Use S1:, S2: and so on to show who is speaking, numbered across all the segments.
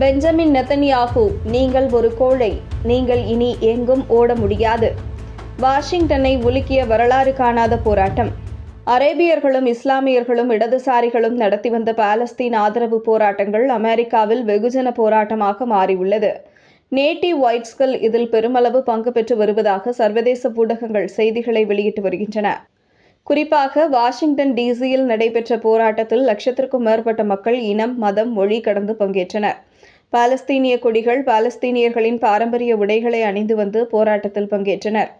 S1: Benjamin Netanyahu நீங்கள் ஒரு கோழை நீங்கள் இனி எங்கும் ஓட முடியாது. வாஷிங்டனை உலுக்கிய வரலாறு காணாத போராட்டம். அரேபியர்களும் இஸ்லாமியர்களும் இடதுசாரிகளும் நடத்தி வந்த பாலஸ்தீன் ஆதரவு போராட்டங்கள் அமெரிக்காவில் வெகுஜன போராட்டமாக மாறியுள்ளது. நேட்டிவ் ஒயிட்ஸ்கள் இதில் பெருமளவு பங்கு பெற்று வருவதாக சர்வதேச ஊடகங்கள் செய்திகளை வெளியிட்டு வருகின்றன. குறிப்பாக வாஷிங்டன் டிசியில் நடைபெற்ற போராட்டத்தில் லட்சத்திற்கும் மேற்பட்ட மக்கள் இனம் மதம் மொழி கடந்து பங்கேற்றனர். பாலஸ்தீனிய கொடிகள் பாலஸ்தீனியர்களின் பாரம்பரிய உடைகளை அணிந்து வந்து போராட்டத்தில் பங்கேற்றனர்.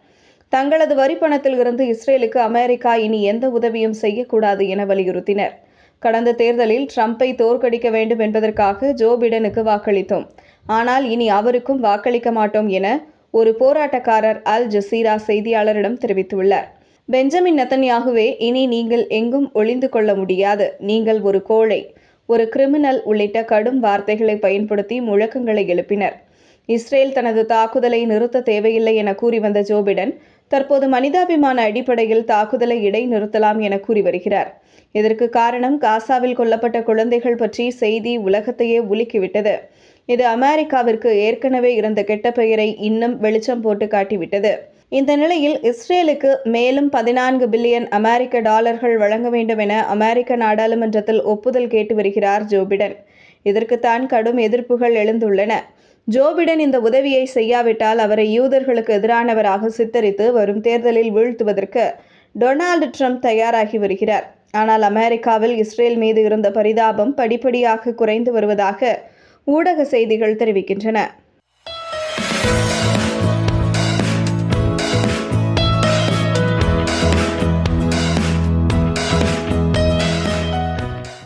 S1: தங்களது வரி பணத்தில் இருந்து இஸ்ரேலுக்கு அமெரிக்கா இனி எந்த உதவியும் செய்யக்கூடாது என வலியுறுத்தினர். கடந்த தேர்தலில் ட்ரம்பை தோற்கடிக்க வேண்டும் என்பதற்காக ஜோ பிடனுக்கு வாக்களித்தோம். ஆனால் இனி அவருக்கும் வாக்களிக்க மாட்டோம் என ஒரு போராட்டக்காரர் அல் ஜசீரா செய்தியாளரிடம் தெரிவித்துள்ளார். பெஞ்சமின் நத்தன்யாகுவே இனி நீங்கள் எங்கும் ஒளிந்து கொள்ள முடியாது. நீங்கள் ஒரு கோழை. ஒரு கிரிமினல் உள்ளிட்ட கடும் வார்த்தைகளை பயன்படுத்தி முழக்கங்களை எழுப்பினர். இஸ்ரேல் தனது தாக்குதலை நிறுத்த தேவையில்லை என கூறி வந்த ஜோ பிடன் தற்போது மனிதாபிமான அடிப்படையில் தாக்குதலை இடைநிறுத்தலாம் என கூறி வருகிறார். இதற்கு காரணம் காசாவில் கொல்லப்பட்ட குழந்தைகள் பற்றி செய்தி உலகத்தையே உலுக்கிவிட்டது. இது அமெரிக்காவிற்கு ஏற்கனவே இருந்த கெட்ட பெயரை இன்னும் வெளிச்சம் போட்டு காட்டிவிட்டது. இந்த நிலையில் இஸ்ரேலுக்கு மேலும் பதினான்கு பில்லியன் அமெரிக்க டாலர்கள் வழங்க வேண்டும் என அமெரிக்க நாடாளுமன்றத்தில் ஒப்புதல் கேட்டு வருகிறார் ஜோ பிடன். இதற்குத்தான் கடும் எதிர்ப்புகள் எழுந்துள்ளன. ஜோ பிடன் இந்த உதவியை செய்யாவிட்டால் அவரை யூதர்களுக்கு எதிரானவராக சித்தரித்து வரும் தேர்தலில் வீழ்த்துவதற்கு டொனால்டு ட்ரம்ப் தயாராகி வருகிறார். ஆனால் அமெரிக்காவில் இஸ்ரேல் மீது இருந்த பரிதாபம் படிப்படியாக குறைந்து வருவதாக ஊடக செய்திகள் தெரிவிக்கின்றன.